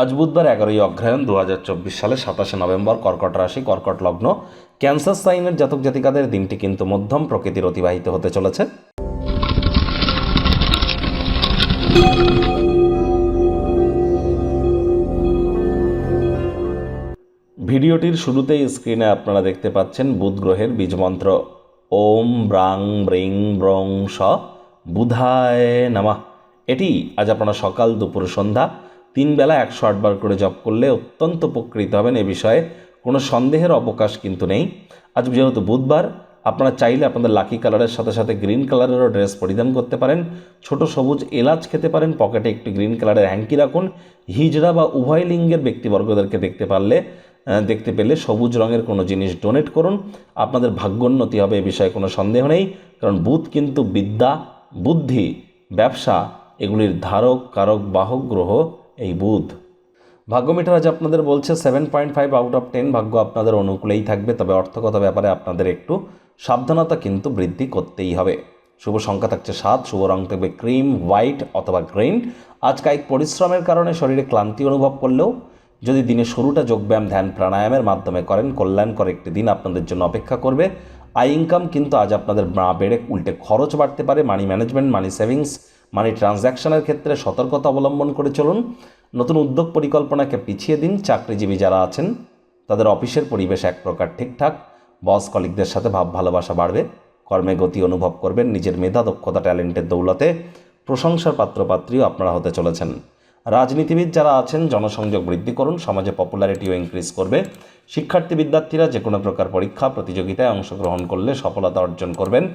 আজ বুধবার এগারোই অগ্রহায়ণ দু হাজার চব্বিশ সালে সাতাশে নভেম্বর কর্কট রাশি, কর্কট লগ্ন, ক্যান্সার সাইনের জাতক জাতিকাদের দিনটি কিন্তু মধ্যম প্রকৃতির অতিবাহিত হতে চলেছে। ভিডিওটির শুরুতেই স্ক্রিনে আপনারা দেখতে পাচ্ছেন বুধ গ্রহের বীজমন্ত্র ওম ব্রাং ব্রিং ব্রং স বুধায় নামা। এটি আজ আপনারা সকাল দুপুর সন্ধ্যা তিন বেলা একশো আটবার করে জপ করলে অত্যন্ত উপকৃত হবেন এ বিষয়ে। কোনো সন্দেহের অবকাশ কিন্তু নেই। আজ যেহেতু বুধবার, আপনারা চাইলে আপনাদের লাকি কালারের সাথে সাথে গ্রিন কালারেরও ড্রেস পরিধান করতে পারেন। ছোট সবুজ এলাচ খেতে পারেন, পকেটে একটি গ্রিন কালারের হ্যাঙ্কি রাখুন। হিজড়া বা উভয় লিঙ্গের ব্যক্তিবর্গদেরকে দেখতে পারলে দেখতে পেলে সবুজ রঙের কোনো জিনিস ডোনেট করুন। আপনাদের ভাগ্যোন্নতি হবে, এ বিষয়ে কোনো সন্দেহ নেই। কারণ বুধ কিন্তু বিদ্যা, বুদ্ধি, ব্যবসা, এগুলির ধারক, কারক, বাহক, গ্রহ এই বুধ। ভাগ্য মিটার আজ আপনাদের বলছে seven point five out of ten ভাগ্য আপনাদের অনুকূলেই থাকবে, তবে অর্থগত ব্যাপারে আপনাদের একটু সাবধানতা কিন্তু বৃদ্ধি করতেই হবে। শুভ সংখ্যা থাকছে সাত, শুভ রং থাকবে ক্রিম, হোয়াইট অথবা গ্রিন। আজ কায়িক পরিশ্রমের কারণে শরীরে ক্লান্তি অনুভব করলেও যদি দিনের শুরুটা যোগব্যায়াম, ধ্যান, প্রাণায়ামের মাধ্যমে করেন, কল্যাণকর একটি দিন আপনাদের জন্য অপেক্ষা করবে। আয় ইনকাম কিন্তু আজ আপনাদের বেড়ে উল্টে খরচ বাড়তে পারে। মানি ম্যানেজমেন্ট মানি সেভিংস মানি ট্রানজ্যাকশনের ক্ষেত্রে সতর্কতা অবলম্বন করে চলুন। নতুন উদ্যোগ পরিকল্পনাকে পিছিয়ে দিন চাকরিজীবী যারা আছেন। তাদের অফিসের পরিবেশ এক প্রকার ঠিকঠাক। বস কলিকদের সাথে ভাব ভালোবাসা বাড়বে। কর্মে গতি অনুভব করবেন নিজের মেধা, দক্ষতা, ট্যালেন্টের দৌলতে। প্রশংসার পাত্রপাত্রীও আপনারা হতে চলেছেন। রাজনীতিবিদ যারা আছেন, জনসংযোগ বৃদ্ধি করুন, সমাজে পপুলারিটিও ইনক্রিজ করবে। শিক্ষার্থী বিদ্যার্থীরা যে কোনো প্রকার পরীক্ষা, প্রতিযোগিতায় অংশগ্রহণ করলে সফলতা অর্জন করবেন।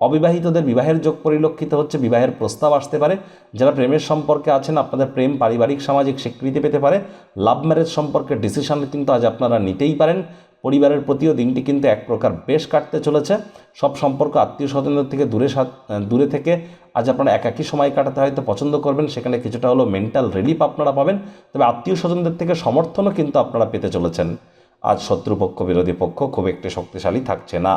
অবিবাহিতদের বিবাহের যোগ পরিলক্ষিত হচ্ছে, বিবাহের প্রস্তাব আসতে পারে। যারা প্রেমের সম্পর্কে আছেন, আপনাদের প্রেম পারিবারিক, সামাজিক স্বীকৃতি পেতে পারে। লাভ ম্যারেজ সম্পর্কে ডিসিশন কিন্তু আজ আপনারা নিতেই পারেন। পরিবারের প্রতিও দিনটি কিন্তু এক প্রকার বেশ কাটতে চলেছে। সব সম্পর্ক আত্মীয় স্বজনদের থেকে দূরে দূরে থেকে আজ আপনারা একাকী সময় কাটাতে হয়তো পছন্দ করবেন। সেখানে কিছুটা হলো মেন্টাল রিলিফ আপনারা পাবেন। তবে আত্মীয় স্বজনদের থেকে সমর্থনও কিন্তু আপনারা পেতে চলেছেন। আজ শত্রুপক্ষ, বিরোধী পক্ষ খুব একটি শক্তিশালী থাকছে না।